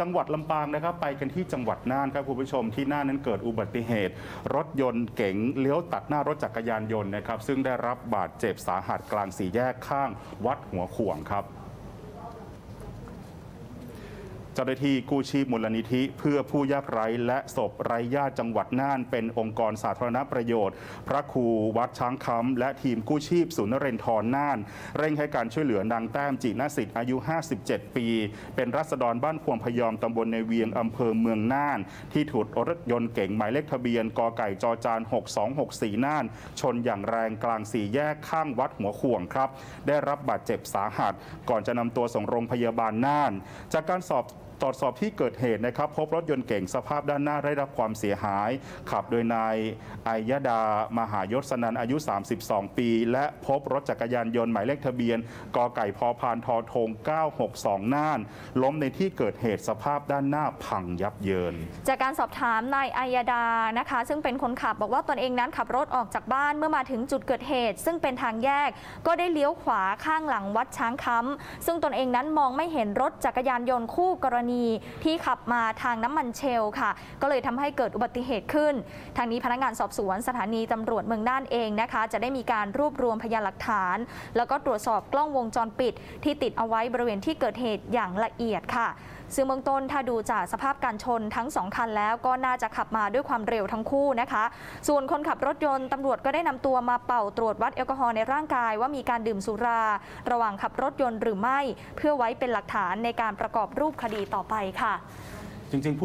จังหวัดลำปางนะครับ ไปกันที่จังหวัดน่านครับคุณผู้ชมที่น่านนั้นเกิดอุบัติเหตุ รถยนต์เก๋งเลี้ยวตัดหน้ารถจักรยานยนต์นะครับ ซึ่งได้รับบาดเจ็บสาหัสกลางสี่แยกข้างวัดหัวข่วงครับ เจ้าหน้าที่กู้ชีพมูลนิธิ เพื่อผู้ยากไร้และศพไร้ญาติจังหวัดน่าน เป็นองค์กรสาธารณประโยชน์ พระครูวัดช้างคำและทีมกู้ชีพศูนย์นเรนทรน่าน เร่งให้การช่วยเหลือนางแต้มจินสิทธิ์อายุ 57 ปี เป็นรัษฎรบ้านพวงพยอมตำบลในเวียงอำเภอเมืองน่าน ที่ถูกรถยนต์เก๋งหมายเลขทะเบียนกไก่จอจาน 6264 น่าน ชนอย่างแรงกลางสี่แยกข้างวัดหัวข่วงครับ ได้รับบาดเจ็บสาหัส ก่อนจะนำตัวส่งโรงพยาบาลน่าน จากการสอบ ตรวจสอบที่เกิดเหตุนะครับพบรถยนต์เก่งสภาพด้านหน้าได้รับความเสียหาย ขับโดยนายไอยดามหายศสนันอายุ 32 ปี และพบรถจักรยานยนต์หมายเลขทะเบียนกไก่พอพานทอทง 962 น่าน ล้มในที่เกิดเหตุสภาพด้านหน้าพังยับเยิน จากการสอบถามนายอายดานะคะ ซึ่งเป็นคนขับบอกว่าตนเองนั้นขับรถออกจากบ้านเมื่อมาถึงจุดเกิดเหตุ ซึ่งเป็นทางแยกก็ได้เลี้ยวขวาข้างหลังวัดช้างค้ำซึ่งตนเองนั้นมองไม่เห็นรถจักรยานยนต์คู่กรณีที่ขับมาทางน้ำมันเชลค่ะ ก็เลยทำให้เกิดอุบัติเหตุขึ้น ทางนี้พนักงานสอบสวนสถานีตำรวจเมืองน่านเองนะคะ จะได้มีการรวบรวมพยานหลักฐาน แล้วก็ตรวจสอบกล้องวงจรปิด ที่ติดเอาไว้บริเวณที่เกิดเหตุอย่างละเอียดค่ะซึ่งเบื้องต้นถ้าดูจากสภาพการชนทั้งสองคันแล้วก็น่าจะขับมาด้วยความเร็วทั้งคู่นะคะ ส่วนคนขับรถยนต์ตำรวจก็ได้นำตัวมาเป่าตรวจวัดแอลกอฮอล์ในร่างกายว่ามีการดื่มสุรา ระหว่างขับรถยนต์หรือไม่ เพื่อไว้เป็นหลักฐานในการประกอบรูปคดีต่อ่อไปค่ะ จริงๆผู้